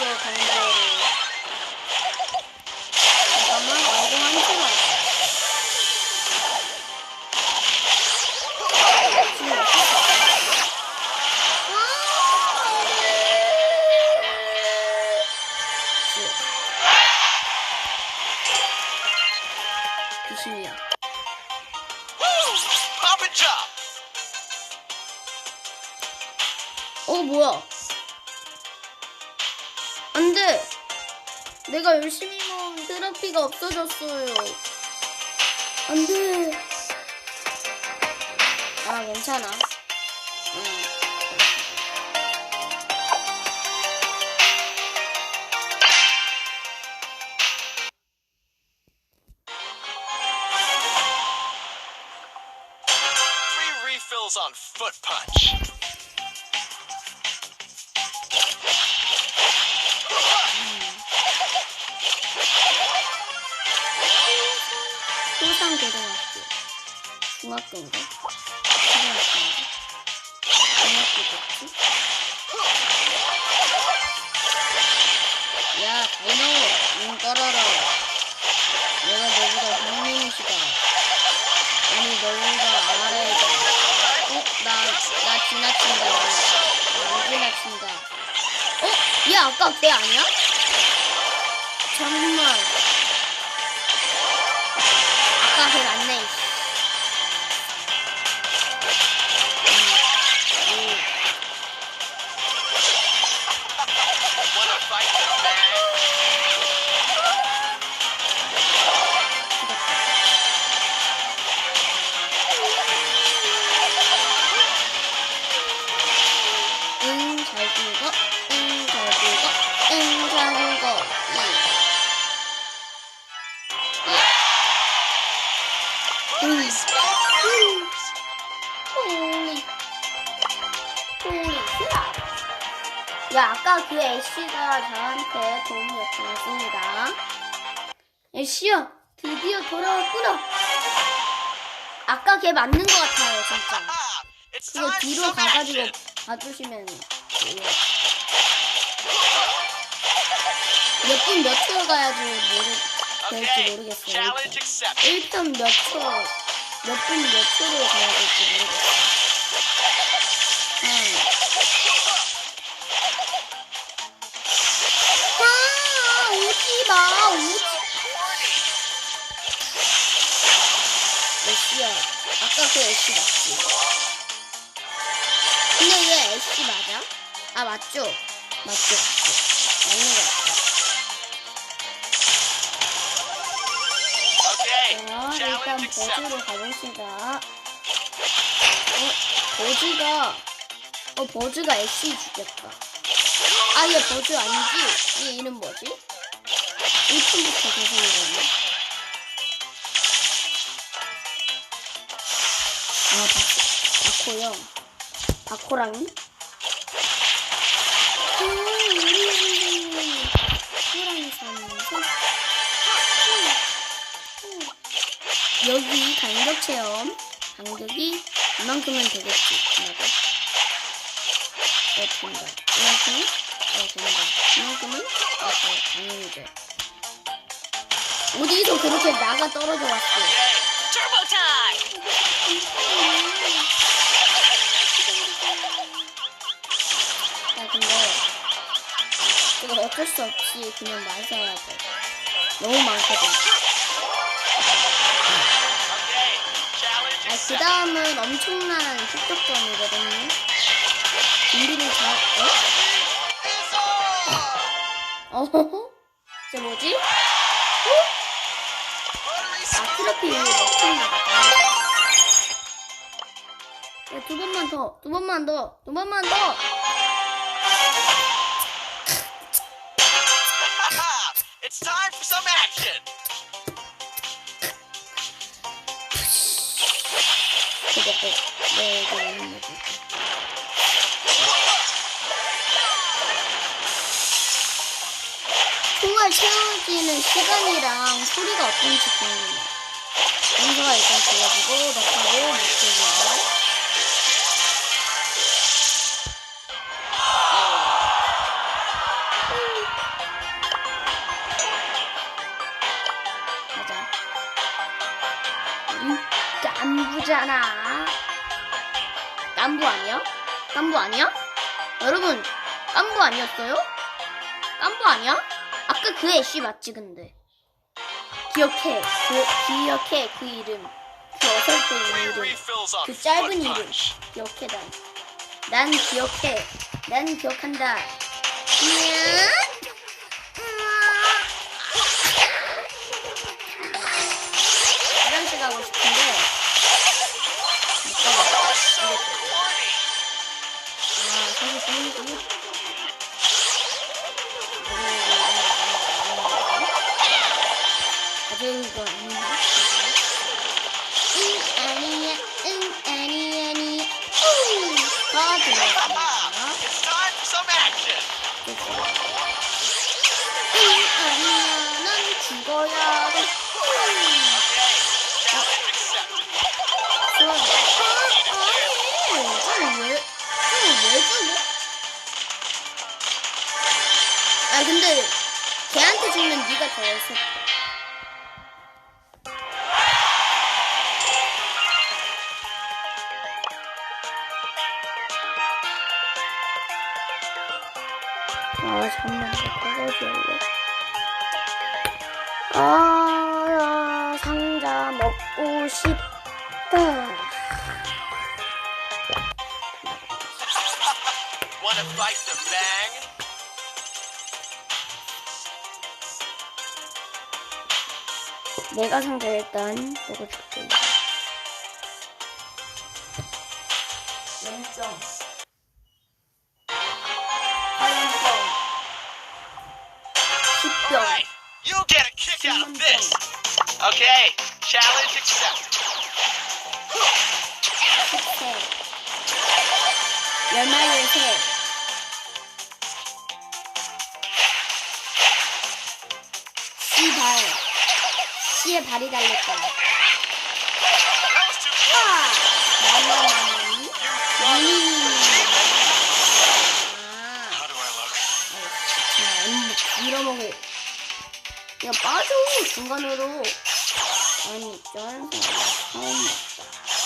강제로. 트로피가 없어졌어요. 안 돼. 아 괜찮아. 응. 야, 다이나오, 눈 깔아라. 내가 너보다 형님이시다. 아니, 너보다 아래다. 어? 나, 나 지나친다. 안 지나친다. 어? 얘 아까 걔 아니야? 잠깐만. 그 애쉬가 저한테 도움을 요청했습니다. 애쉬야, 드디어 돌아왔구나. 아까 걔 맞는 것 같아요, 진짜. 그거 뒤로 가가지고. 봐주시면 돼요. 몇분 몇 초 가야지 모르, 될지 모르겠어요. challenge accepted. 일단 몇 초, 몇 분 몇 초로 가야 될지 모르겠어요. 그 애쉬 맞지? 근데 얘 애쉬 맞아? 아, 맞죠? 맞죠, 맞죠. 맞는 것 같아. 자, 일단. 버즈로 가봅시다. 어, 버즈가, 어, 버즈가 애쉬 죽였다. 아, 얘 버즈 아니지? 얘 이름 뭐지? 1편부터 계속 이러네. 아, 바, 바코 형. 바코랑이? 호랑이 사면서. 여기 간격 체험. 간격이 이만큼은 되겠지. 나도 어 된다. 이만큼은 어 된다. 이만큼은? 어 돼. 당연히 돼. 어디서 그렇게 나가 떨어져 왔어 이거 어쩔 수 없이 그냥 마셔야 돼 너무 많거든 아, 그. 다음은 엄청난 폭격전이거든요. 준비를 잘, 어? 어? 쟤 뭐지? 어? 아, 트로피 먹힌 나갔다. 야, 두 번만 더, 두 번만 더, 두 번만 더! 이 시간이랑 소리가 어떤지 궁금해요. 온도가 일단 골라주고 넣고 말 맞아요. 남부잖아. 남부 아니야? 남부 아니야? 여러분, 남부 아니었어요? 남부 아니야? 아까 그 애쉬 맞지 근데 기억해 그 기억해 그 이름 그 어설픈 이름 그 짧은 이름. 기억해 난. 난 기억해. 난 기억한다. 화장실 가고 싶은 아, 근데 걔한테 주면 네가 더 슬퍼. 아, 잠만 꺼거지 할래. 아, 상자 먹고 싶다. 내가 상자 일단 먹어줄게. 0점. 8점. 10점. Alright, you get a kick out of this. Okay, challenge accepted. 10세. 열마리의 새. 씨에 발이 달렸다. 아! 아. Look? 야, 빠져, 중간으로. 아니, 사람 처음.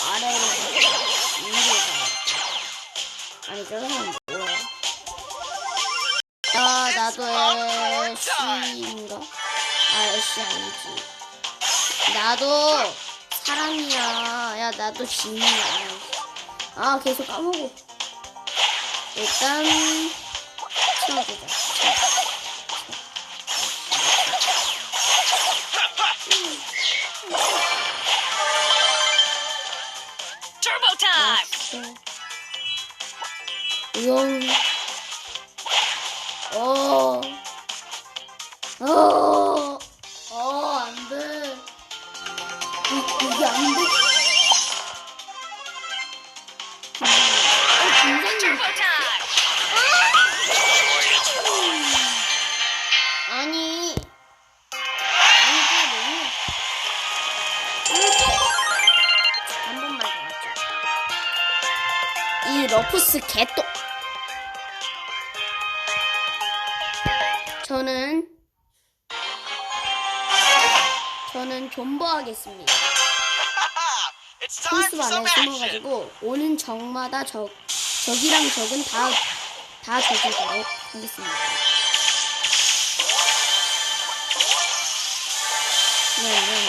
아래로 위로 가야 아니, 저런 사람 뭐야? 야, 나도 애쉬인가? 아, 애쉬 아니지. 나도 사람이야. 야, 나도 진이야. 아, 계속 까먹어. 일단. Turbo time! 용. 어. 저는 저는 존버 하겠습니다. 코스 for some 안에. 숨어가지고 오는 적마다 적 적이랑 적은 다다 적이도록 하겠습니다. 쟤도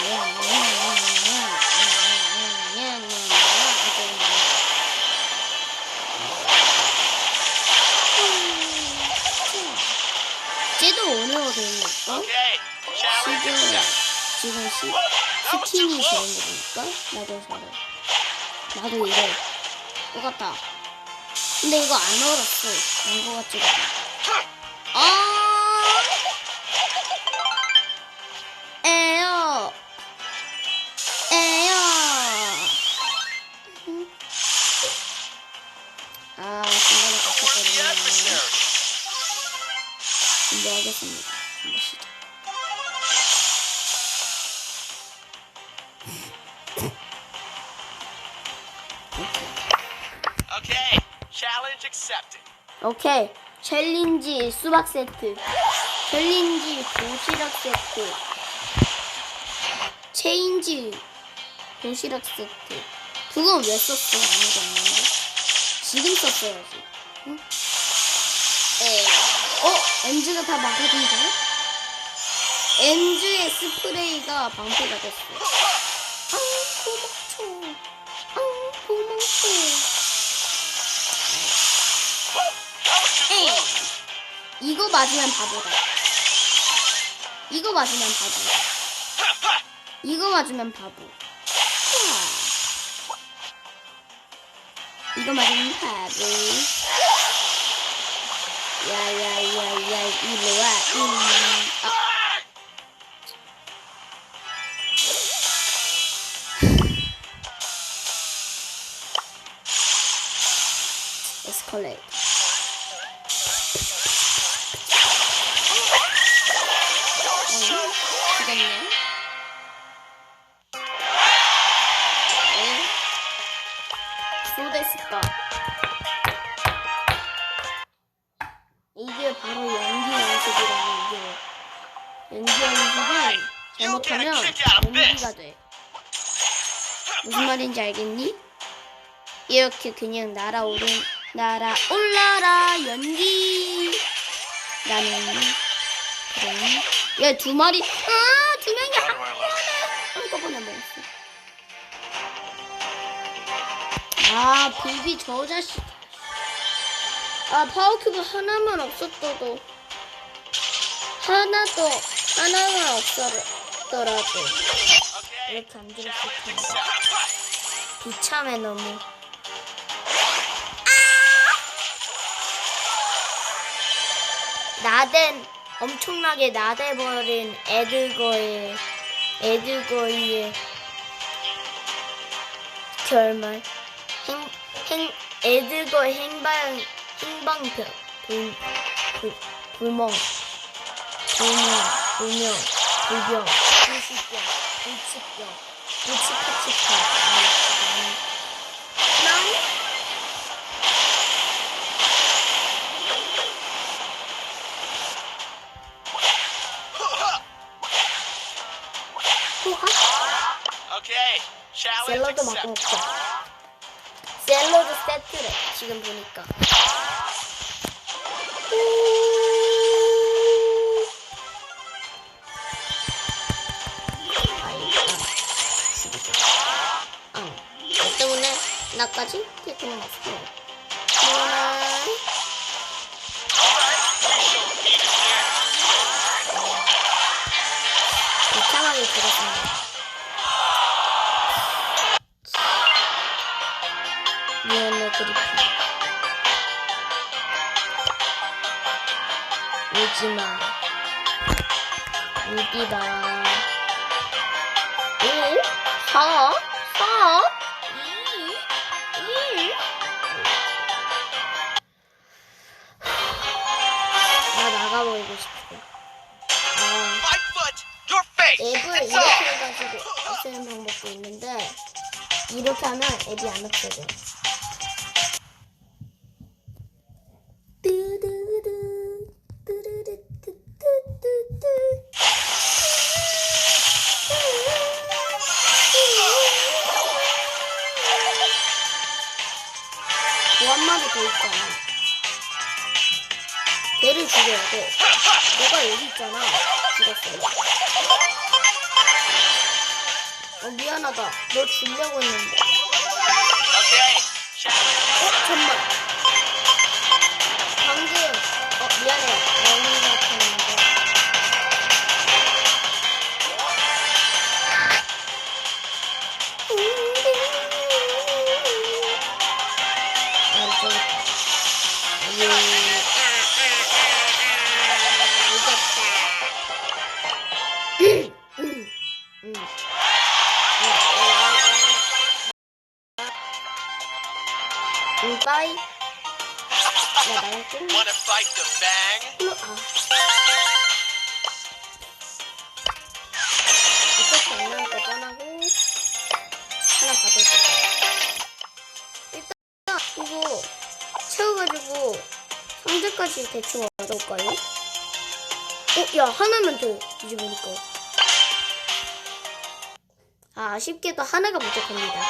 지금 시, 스킨이 되는 거 보니까 나도 저래 나도 이래 똑같다. 근데 이거 안 얼었어. 안거 같지가 않아 아 오케이 챌린지 수박 세트 챌린지 도시락 세트 체인지 도시락 세트 그건 왜 썼어 아무도 없는데 지금 썼어야지. 응? 에. 어? 엔즈가 다 막아준다? 엔즈의 스프레이가 방패가 됐어. 아, 도망쳐. 아, 도망쳐. 이. 이거 맞으면 바보다. 이거 맞으면 바보. 이거 맞으면 바보. 하. 이거 맞으면 바보. 야야야야 이리 와 이리. 아. 에 이게 바로 연기 연습이라는 게 연기 연습은 잘못하면 연기가 돼. 무슨 말인지 알겠니? 이렇게 그냥 날아오른 날아 올라라 연기 라는 그런 야두 마리 아두 명이 한 한꺼번에 먹었어. 아 비비 저 자식 아 파워큐브 하나만 없었어도 하나도 하나만 없었더라도. 이렇게 안 들었을 텐데 비참해 너무 나댄 엄청나게 나대버린 에드거의 에드거의 결말 행, 행 에드거 행방 행방병 불, 불, 불멍 불명 불명 불병 불시병 불치병 불치파치파 난 호하 Okay. Challenge 샐러드 먹고 accepted. 먹자. 샐러드 세트래. 지금 보니까. 어. 너 때문에 나까지 태통을 했어. 뭐나 그리피 울지마 울기다 오? 사? 사? 이? 이? 나 나가버리고 싶어 아. 앱을 이렇게. 해가지고 없애는 방법도 있는데 이렇게 하면 앱이 안 없어져. 뚜 어, 미안하다. 너 주려고 했는데. 어, 잠만. Fight the bang? 나올 거 뻔하고. 하나 받을게. 일단, 이거 채워가지고 상자까지 대충 얻을까요? 어, 야, 하나만 더 뒤집으니까. 아, 아쉽게도 하나가 부족합니다.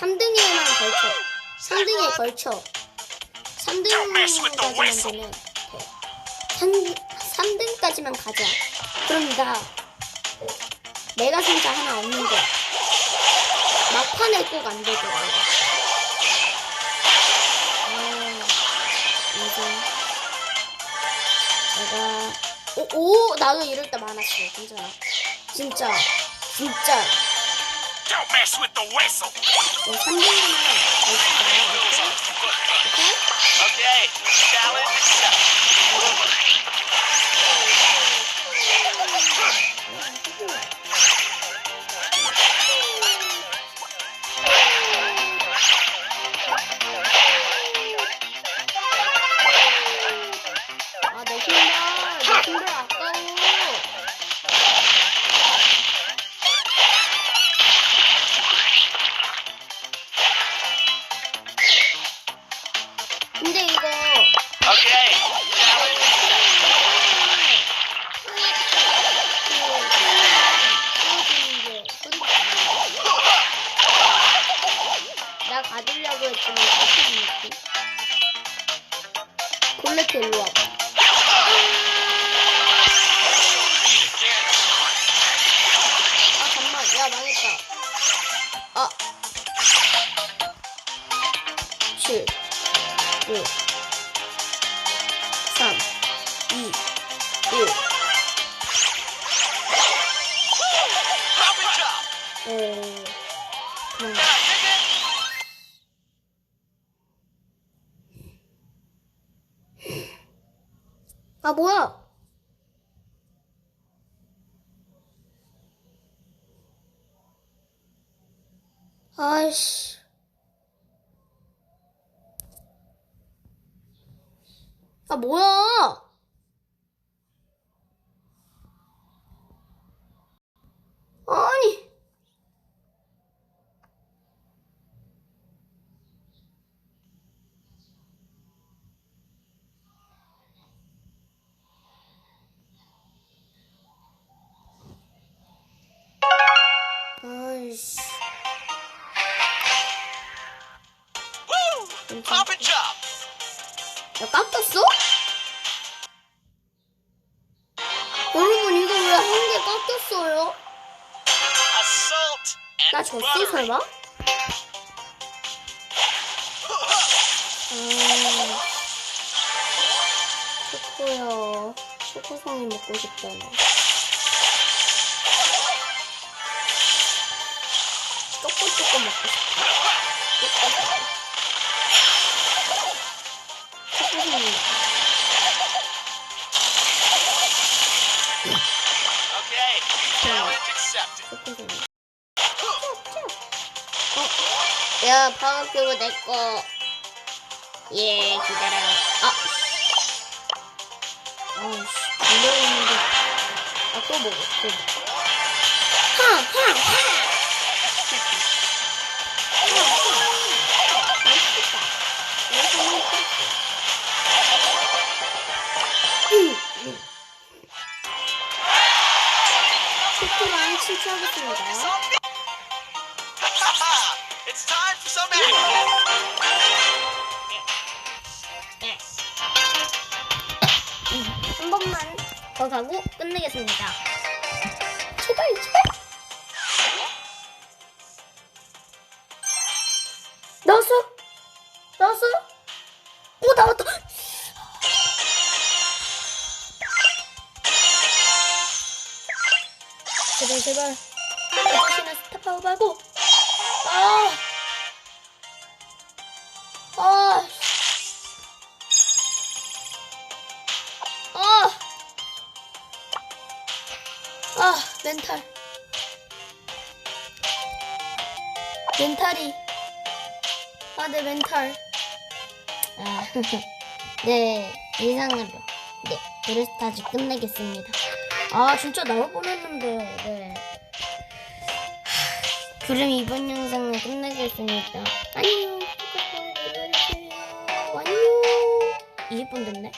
3등에만 걸쳐. 3등에 걸쳐. 3등까지만 되면 돼. 3, 3등까지만 가자. 그럼 나 내가 진짜 하나 없는데 막판에 꼭 안. 아, 이제 내가 오, 오 나도 이럴 때 많았어 진짜 진짜 진짜 Don't mess with the whistle. 내 3등이나 걸치자 오케이? Okay, challenge accepted. 아 뭐야? 아이씨. 아 뭐야? 아니. 아이씨. Drop. 야, 깎였어? 여러분, 이거 왜 한 개 깎였어요? 나 졌어. 설마? 아, 초코야. 초코송이 먹고 싶잖아. 초코 초코 먹고 싶다. 초코. 어? 야, 방학교고 내 거. 예, 기다려. 아. 아우씨, 달려있는데. 아, 또 먹어, 또 먹어. 하, 하, 하! 음, 음. 초코랑 칠치하겠습니다. 한 번만 더 가고 끝내겠습니다. 멘탈. 멘탈이. 아, 내 멘탈. 아, 네, 이상으로. 네, 브레스타즈 끝내겠습니다. 아, 진짜 나올 뻔했는데, 네. 하, 그럼 이번 영상은 끝내겠습니다. 안녕. 안녕. 20분 됐네.